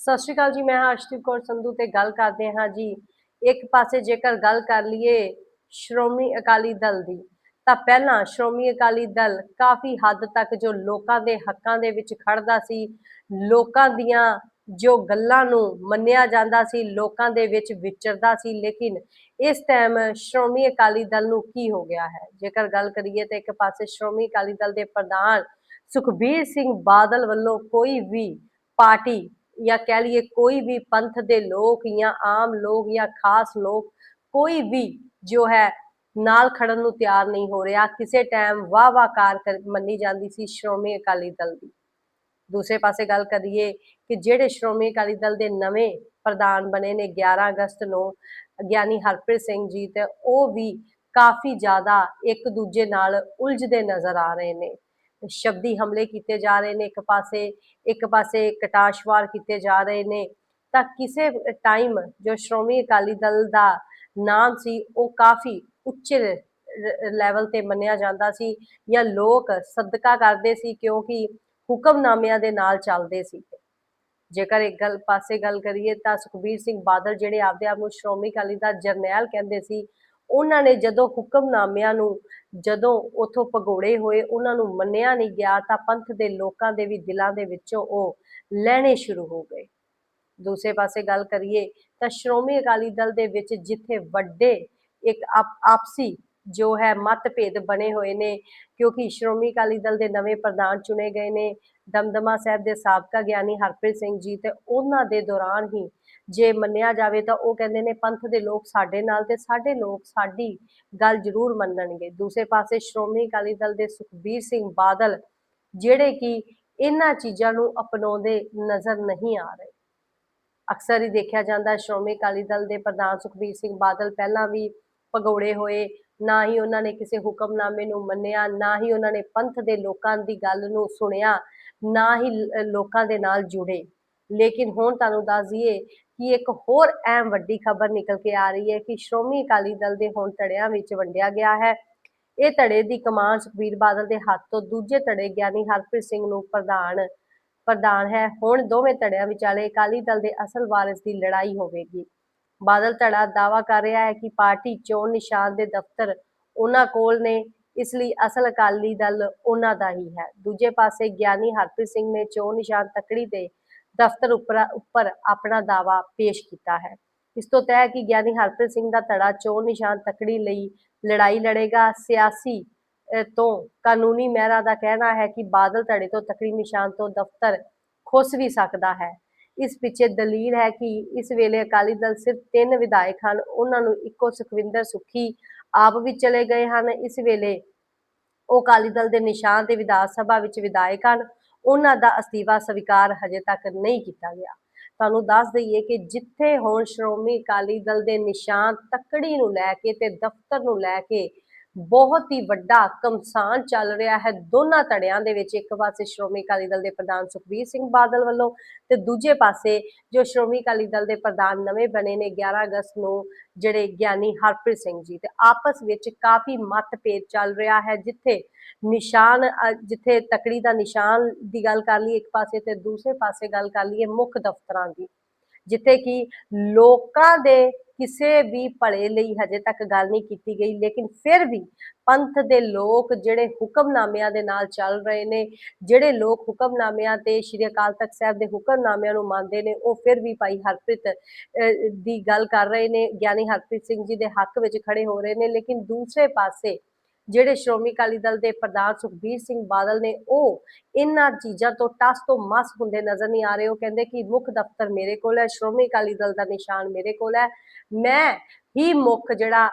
ਸਤਿ ਸ਼੍ਰੀ ਅਕਾਲ ਜੀ, ਮੈਂ ਹਾਂ ਕੌਰ ਸੰਧੂ ਤੇ ਗੱਲ ਕਰਦੇ ਹਾਂ ਜੀ। ਇੱਕ ਪਾਸੇ ਜੇਕਰ ਗੱਲ ਕਰ ਲਈਏ ਸ਼੍ਰੋਮਣੀ ਅਕਾਲੀ ਦਲ ਦੀ, ਤਾਂ ਪਹਿਲਾਂ ਸ਼੍ਰੋਮਣੀ ਅਕਾਲੀ ਦਲ ਕਾਫੀ ਹੱਦ ਤੱਕ ਜੋ ਲੋਕਾਂ ਦੇ ਹੱਕਾਂ ਦੇ ਵਿੱਚ ਖੜਦਾ ਸੀ, ਲੋਕਾਂ ਦੀਆਂ ਜੋ ਗੱਲਾਂ ਨੂੰ ਮੰਨਿਆ ਜਾਂਦਾ ਸੀ, ਲੋਕਾਂ ਦੇ ਵਿੱਚ ਵਿਚਰਦਾ ਸੀ, ਲੇਕਿਨ ਇਸ ਟਾਈਮ ਸ਼੍ਰੋਮਣੀ ਅਕਾਲੀ ਦਲ ਨੂੰ ਕੀ ਹੋ ਗਿਆ ਹੈ? ਜੇਕਰ ਗੱਲ ਕਰੀਏ ਤਾਂ ਇੱਕ ਪਾਸੇ ਸ਼੍ਰੋਮਣੀ ਅਕਾਲੀ ਦਲ ਦੇ ਪ੍ਰਧਾਨ ਸੁਖਬੀਰ ਸਿੰਘ ਬਾਦਲ ਵੱਲੋਂ ਕੋਈ ਵੀ ਪਾਰਟੀ ਜਾਂ ਕਹਿ ਲਈਏ ਕੋਈ ਵੀ ਪੰਥ ਦੇ ਲੋਕ ਜਾਂ ਆਮ ਲੋਕ ਜਾਂ ਖਾਸ ਲੋਕ, ਕੋਈ ਵੀ ਜੋ ਹੈ ਨਾਲ ਖੜਨ ਨੂੰ ਤਿਆਰ ਨਹੀਂ ਹੋ ਰਿਹਾ, ਕਿਸੇ ਟਾਈਮ ਵਾਹ ਵਾਹ ਮੰਨੀ ਜਾਂਦੀ ਸੀ ਸ਼੍ਰੋਮਣੀ ਅਕਾਲੀ ਦਲ ਦੀ। ਦੂਸਰੇ ਪਾਸੇ ਗੱਲ ਕਰੀਏ ਕਿ ਜਿਹੜੇ ਸ਼੍ਰੋਮਣੀ ਅਕਾਲੀ ਦਲ ਦੇ ਨਵੇਂ ਪ੍ਰਧਾਨ ਬਣੇ ਨੇ 11 ਅਗਸਤ ਨੂੰ, ਗਿਆਨੀ ਹਰਪ੍ਰੀਤ ਸਿੰਘ ਜੀ, ਤੇ ਉਹ ਵੀ ਕਾਫੀ ਜ਼ਿਆਦਾ ਇੱਕ ਦੂਜੇ ਨਾਲ ਉਲਝਦੇ ਨਜ਼ਰ ਆ ਰਹੇ ਨੇ। ਸ਼ਬਦੀ ਹਮਲੇ ਕੀਤੇ ਜਾ ਰਹੇ ਨੇ, ਇੱਕ ਪਾਸੇ ਇੱਕ ਪਾਸੇ ਕਟਾਸ਼ਵਾਰ ਕੀਤੇ ਜਾ ਰਹੇ ਨੇ, ਤਾਂ ਕਿਸੇ ਟਾਈਮ ਜੋ ਸ਼੍ਰੋਮਣੀ ਅਕਾਲੀ ਦਲ ਦਾ ਨਾਮ ਸੀ, ਉਹ ਕਾਫੀ ਉੱਚੇ ਲੈਵਲ ਤੇ ਮੰਨਿਆ ਜਾਂਦਾ ਸੀ ਜਾਂ ਲੋਕ ਸਦਕਾ ਕਰਦੇ ਸੀ ਕਿਉਂਕਿ ਹੁਕਮਨਾਮਿਆਂ ਦੇ ਨਾਲ ਚੱਲਦੇ ਸੀ। ਜੇਕਰ ਇੱਕ ਗੱਲ, ਪਾਸੇ ਗੱਲ ਕਰੀਏ ਤਾਂ ਸੁਖਬੀਰ ਸਿੰਘ ਬਾਦਲ ਜਿਹੜੇ ਆਪਦੇ ਆਪ ਨੂੰ ਸ਼੍ਰੋਮਣੀ ਅਕਾਲੀ ਦਾ ਜਰਨੈਲ ਕਹਿੰਦੇ ਸੀ ਉਹਨਾਂ ਨੇ ਜਦੋਂ ਹੁਕਮਨਾਮਿਆਂ ਨੂੰ ਜਦੋਂ ਉਥੋਂ ਭਗੋੜੇ ਹੋਏ, ਉਹਨਾਂ ਨੂੰ ਮੰਨਿਆ ਨਹੀਂ ਗਿਆ ਤਾਂ ਪੰਥ ਦੇ ਲੋਕਾਂ ਦੇ ਵੀ ਦਿਲਾਂ ਦੇ ਵਿੱਚੋਂ ਉਹ ਲੈਣੇ ਸ਼ੁਰੂ ਹੋ ਗਏ। ਦੂਸਰੇ ਪਾਸੇ ਗੱਲ ਕਰੀਏ ਤਾਂ ਸ਼੍ਰੋਮਣੀ ਅਕਾਲੀ ਦਲ ਦੇ ਵਿੱਚ ਜਿੱਥੇ ਵੱਡੇ ਇੱਕ ਆਪ- ਆਪਸੀ ਜੋ ਹੈ ਮਤਭੇਦ ਬਣੇ ਹੋਏ ਨੇ, ਕਿਉਂਕਿ ਸ਼੍ਰੋਮਣੀ ਅਕਾਲੀ ਦਲ ਦੇ ਨਵੇਂ ਪ੍ਰਧਾਨ ਚੁਣੇ ਗਏ ਨੇ, ਦਮਦਮਾ ਸਾਹਿਬ ਦੇ ਸਾਬਕਾ ਗਿਆਨੀ ਹਰਪ੍ਰੀਤ ਸਿੰਘ ਜੀ ਤੇ ਉਹਨਾਂ ਦੇ ਦੌਰਾਨ ਹੀ ਜੇ ਮੰਨਿਆ ਜਾਵੇ ਤਾਂ ਉਹ ਕਹਿੰਦੇ ਨੇ ਪੰਥ ਦੇ ਲੋਕ ਸਾਡੇ ਨਾਲ ਤੇ ਸਾਡੇ ਲੋਕ ਸਾਡੀ ਗੱਲ ਜ਼ਰੂਰ ਮੰਨਣਗੇ। ਦੂਸਰੇ ਪਾਸੇ ਸ਼੍ਰੋਮਣੀ ਅਕਾਲੀ ਦਲ ਦੇ ਸੁਖਬੀਰ ਸਿੰਘ ਬਾਦਲ, ਜਿਹੜੇ ਕਿ ਇਹਨਾਂ ਚੀਜ਼ਾਂ ਨੂੰ ਅਪਣਾਉਂਦੇ ਨਜ਼ਰ ਨਹੀਂ ਆ ਰਹੇ। ਅਕਸਰ ਹੀ ਦੇਖਿਆ ਜਾਂਦਾ ਸ਼੍ਰੋਮਣੀ ਅਕਾਲੀ ਦਲ ਦੇ ਪ੍ਰਧਾਨ ਸੁਖਬੀਰ ਸਿੰਘ ਬਾਦਲ ਪਹਿਲਾਂ ਵੀ ਭਗੌੜੇ ਹੋਏ ਨਾ ਹੀ ਉਹਨਾਂ ਨੇ ਕਿਸੇ ਹੁਕਮਨਾਮੇ ਨੂੰ ਮੰਨਿਆ, ਨਾ ਹੀ ਉਹਨਾਂ ਨੇ ਪੰਥ ਦੇ ਲੋਕਾਂ ਦੀ ਗੱਲ ਨੂੰ ਸੁਣਿਆ, ਨਾ ਹੀ ਲੋਕਾਂ ਦੇ ਨਾਲ ਜੁੜੇ। ਲੇਕਿਨ ਹੁਣ ਤੁਹਾਨੂੰ ਦੱਸ ਦਈਏ ਕਿ ਇੱਕ ਹੋਰ ਅਹਿਮ ਵੱਡੀ ਖਬਰ ਨਿਕਲ ਕੇ ਆ ਰਹੀ ਹੈ ਕਿ ਸ਼੍ਰੋਮਣੀ ਅਕਾਲੀ ਦਲ ਦੇ ਹੁਣ ਧੜਿਆਂ ਵਿੱਚ ਵੰਡਿਆ ਗਿਆ ਹੈ। ਇਹ ਧੜੇ ਦੀ ਕਮਾਨ ਸੁਖਬੀਰ ਬਾਦਲ ਦੇ ਹੱਥ ਤੋਂ ਦੂਜੇ ਧੜੇ ਗਿਆਨੀ ਹਰਪ੍ਰੀਤ ਸਿੰਘ ਨੂੰ ਪ੍ਰਧਾਨ ਪ੍ਰਧਾਨ ਹੈ। ਹੁਣ ਦੋਵੇਂ ਧੜਿਆਂ ਵਿਚਾਲੇ ਅਕਾਲੀ ਦਲ ਦੇ ਅਸਲ ਵਾਰਿਸ ਦੀ ਲੜਾਈ ਹੋਵੇਗੀ। ਬਾਦਲ ਧੜਾ ਦਾਵਾ ਕਰ ਰਿਹਾ ਹੈ ਕਿ ਪਾਰਟੀ ਚੋਣ ਨਿਸ਼ਾਨ ਦੇ ਦਫ਼ਤਰ ਉਹਨਾਂ ਕੋਲ ਨੇ, ਇਸ ਲਈ ਅਸਲ ਅਕਾਲੀ ਦਲ ਉਹਨਾਂ ਦਾ ਹੀ ਹੈ। ਦੂਜੇ ਪਾਸੇ ਗਿਆਨੀ ਹਰਪ੍ਰੀਤ ਸਿੰਘ ਨੇ ਚੋਣ ਨਿਸ਼ਾਨ ਤਕੜੀ ਦੇ ਦਫ਼ਤਰ ਉੱਪਰ ਆਪਣਾ ਦਾਵਾ ਪੇਸ਼ ਕੀਤਾ ਹੈ। ਇਸ ਤੋਂ ਤੈਅ ਕਿ ਗਿਆਨੀ ਹਰਪ੍ਰੀਤ ਸਿੰਘ ਦਾ ਧੜਾ ਚੋਣ ਨਿਸ਼ਾਨ ਤਕੜੀ ਲਈ ਲੜਾਈ ਲੜੇਗਾ, ਸਿਆਸੀ ਤੋਂ ਕਾਨੂੰਨੀ ਮਹਿਰਾ ਦਾ ਕਹਿਣਾ ਹੈ ਕਿ ਬਾਦਲ ਧੜੇ ਤੋਂ ਤਕੜੀ ਨਿਸ਼ਾਨ ਤੋਂ ਦਫ਼ਤਰ ਖੁੱਸ ਵੀ ਸਕਦਾ ਹੈ। ਇਸ ਪਿੱਛੇ ਦਲੀਲ ਹੈ ਕਿ ਇਸ ਵੇਲੇ ਅਕਾਲੀ ਦਲ ਸਿਰਫ ਤਿੰਨ ਵਿਧਾਇਕ ਹਨ, ਉਹਨਾਂ ਨੂੰ ਇੱਕੋ ਸੁਖਵਿੰਦਰ ਸੁਖੀ ਆਪ ਵੀ ਚਲੇ ਗਏ ਹਨ। ਇਸ ਵੇਲੇ ਉਹ ਅਕਾਲੀ ਦਲ ਦੇ ਨਿਸ਼ਾਨ ਤੇ ਵਿਧਾਨ ਸਭਾ ਵਿੱਚ ਵਿਧਾਇਕ ਹਨ। ਉਹਨਾਂ ਦਾ ਅਸਤੀਫਾ ਸਵੀਕਾਰ ਹਜੇ ਤੱਕ ਨਹੀਂ ਕੀਤਾ ਗਿਆ। ਤੁਹਾਨੂੰ ਦੱਸ ਦਈਏ ਕਿ ਜਿੱਥੇ ਹੁਣ ਸ਼੍ਰੋਮਣੀ ਅਕਾਲੀ ਦਲ ਦੇ ਨਿਸ਼ਾਨ ਤੱਕੜੀ ਨੂੰ ਲੈ ਕੇ ਤੇ ਦਫ਼ਤਰ ਨੂੰ ਲੈ ਕੇ ਬਹੁਤ ਹੀ ਵੱਡਾ ਕਮਸਾਨ ਚੱਲ ਰਿਹਾ ਹੈ। ਦੋਨਾਂ ਧੜਿਆਂ ਦੇ ਵਿੱਚ ਇੱਕ ਪਾਸੇ ਸ਼੍ਰੋਮਣੀ ਅਕਾਲੀ ਦਲ ਦੇ ਪ੍ਰਧਾਨ ਸੁਖਬੀਰ ਸਿੰਘ ਬਾਦਲ ਵੱਲੋਂ ਤੇ ਦੂਜੇ ਪਾਸੇ ਜੋ ਸ਼੍ਰੋਮਣੀ ਅਕਾਲੀ ਦਲ ਦੇ ਪ੍ਰਧਾਨ ਨਵੇਂ ਬਣੇ ਨੇ 11 ਅਗਸਤ ਨੂੰ ਜਿਹੜੇ ਗਿਆਨੀ ਹਰਪ੍ਰੀਤ ਸਿੰਘ ਜੀ ਤੇ ਆਪਸ ਵਿੱਚ ਕਾਫੀ ਮਤਭੇਦ ਚੱਲ ਰਿਹਾ ਹੈ ਜਿੱਥੇ ਨਿਸ਼ਾਨ ਜਿੱਥੇ ਤਕੜੀ ਦਾ ਨਿਸ਼ਾਨ ਦੀ ਗੱਲ ਕਰ ਲਈਏ ਇੱਕ ਪਾਸੇ ਤੇ ਦੂਸਰੇ ਪਾਸੇ ਗੱਲ ਕਰ ਲਈਏ ਮੁੱਖ ਦਫ਼ਤਰਾਂ ਦੀ, ਜਿੱਥੇ ਕਿ ਲੋਕਾਂ ਦੇ ਕਿਸੇ ਵੀ ਭਲੇ ਲਈ ਹਜੇ ਤੱਕ ਗੱਲ ਨਹੀਂ ਕੀਤੀ ਗਈ, ਲੇਕਿਨ ਫਿਰ ਵੀ ਪੰਥ ਦੇ ਲੋਕ ਜਿਹੜੇ ਹੁਕਮਨਾਮਿਆਂ ਦੇ ਨਾਲ ਚੱਲ ਰਹੇ ਨੇ, ਜਿਹੜੇ ਲੋਕ ਹੁਕਮਨਾਮਿਆਂ ਤੇ ਸ਼੍ਰੀ ਅਕਾਲ ਤਖਤ ਸਾਹਿਬ ਦੇ ਹੁਕਮਨਾਮਿਆਂ ਨੂੰ ਮੰਨਦੇ ਨੇ, ਉਹ ਫਿਰ ਵੀ ਭਾਈ ਹਰਪ੍ਰੀਤ ਦੀ ਗੱਲ ਕਰ ਰਹੇ ਨੇ, ਗਿਆਨੀ ਹਰਪ੍ਰੀਤ ਸਿੰਘ ਜੀ ਦੇ ਹੱਕ ਵਿੱਚ ਖੜੇ ਹੋ ਰਹੇ ਨੇ, ਲੇਕਿਨ ਦੂਸਰੇ ਪਾਸੇ ਜਿਹੜੇ ਸ਼੍ਰੋਮਣੀ ਅਕਾਲੀ ਦਲ ਦੇ ਪ੍ਰਧਾਨ ਸੁਖਬੀਰ ਸਿੰਘ ਬਾਦਲ ਨੇ, ਉਹ ਇਹਨਾਂ ਚੀਜ਼ਾਂ ਤੋਂ ਟਸ ਤੋਂ ਮਸ ਹੁੰਦੇ ਨਜ਼ਰ ਨਹੀਂ ਆ ਰਹੇ। ਉਹ ਕਹਿੰਦੇ ਕਿ ਮੁੱਖ ਦਫ਼ਤਰ ਮੇਰੇ ਕੋਲ ਹੈ, ਸ਼੍ਰੋਮਣੀ ਅਕਾਲੀ ਦਲ ਦਾ ਨਿਸ਼ਾਨ ਮੇਰੇ ਕੋਲ ਹੈ। ਮੈਂ ਹੀ ਮੁੱਖ ਜਿਹੜਾ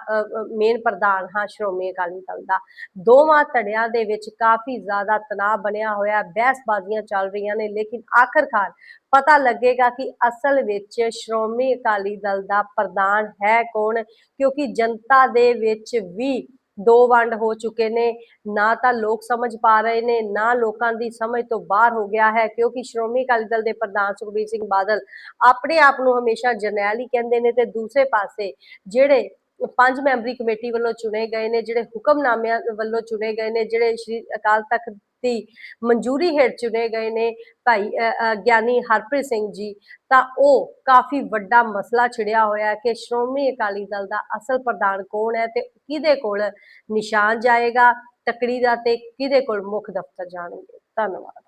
ਮੇਨ ਪ੍ਰਧਾਨ ਹਾਂ ਸ਼੍ਰੋਮਣੀ ਅਕਾਲੀ ਦਲ ਦਾ। ਦੋਵਾਂ ਧੜਿਆਂ ਦੇ ਵਿੱਚ ਕਾਫੀ ਜ਼ਿਆਦਾ ਤਣਾਅ ਬਣਿਆ ਹੋਇਆ ਬਹਿਸਬਾਜ਼ੀਆਂ ਚੱਲ ਰਹੀਆਂ ਨੇ, ਲੇਕਿਨ ਆਖਰਕਾਰ ਪਤਾ ਲੱਗੇਗਾ ਕਿ ਅਸਲ ਵਿੱਚ ਸ਼੍ਰੋਮਣੀ ਅਕਾਲੀ ਦਲ ਦਾ ਪ੍ਰਧਾਨ ਹੈ ਕੌਣ, ਕਿਉਂਕਿ ਜਨਤਾ ਦੇ ਵਿੱਚ ਵੀ ਦੋ ਵੰਡ ਹੋ ਚੁੱਕੇ ਨੇ। ਨਾ ਤਾਂ ਲੋਕ ਸਮਝ ਪਾ ਰਹੇ ਨੇ, ਨਾ ਲੋਕਾਂ ਦੀ ਸਮਝ ਤੋਂ ਬਾਹਰ ਹੋ ਗਿਆ ਹੈ, ਕਿਉਂਕਿ ਸ਼੍ਰੋਮਣੀ ਅਕਾਲੀ ਦਲ ਦੇ ਪ੍ਰਧਾਨ ਸੁਖਬੀਰ ਸਿੰਘ ਬਾਦਲ ਆਪਣੇ ਆਪ ਨੂੰ ਹਮੇਸ਼ਾ ਜਰਨੈਲ ਹੀ ਕਹਿੰਦੇ ਨੇ ਤੇ ਦੂਸਰੇ ਪਾਸੇ ਜਿਹੜੇ ਪੰਜ ਮੈਂਬਰੀ ਕਮੇਟੀ ਵੱਲੋਂ ਚੁਣੇ ਗਏ ਨੇ, ਜਿਹੜੇ ਹੁਕਮਨਾਮਿਆਂ ਵੱਲੋਂ ਚੁਣੇ ਗਏ ਨੇ, ਜਿਹੜੇ ਸ਼੍ਰੀ ਅਕਾਲ ਤਖਤ ਦੀ ਮਨਜ਼ੂਰੀ ਹੇਠ ਚੁਣੇ ਗਏ ਨੇ ਭਾਈ ਅ, ਗਿਆਨੀ ਹਰਪ੍ਰੀਤ ਸਿੰਘ ਜੀ ਤਾਂ ਉਹ ਕਾਫੀ ਵੱਡਾ ਮਸਲਾ ਛਿੜਿਆ ਹੋਇਆ ਕਿ ਸ਼੍ਰੋਮਣੀ ਅਕਾਲੀ ਦਲ ਦਾ ਅਸਲ ਪ੍ਰਧਾਨ ਕੌਣ ਹੈ ਤੇ ਕਿਹਦੇ ਕੋਲ ਨਿਸ਼ਾਨ ਜਾਏਗਾ ਤਕੜੀ ਦਾ ਤੇ ਕਿਹਦੇ ਕੋਲ ਮੁੱਖ ਦਫ਼ਤਰ ਜਾਣਗੇ। ਧੰਨਵਾਦ।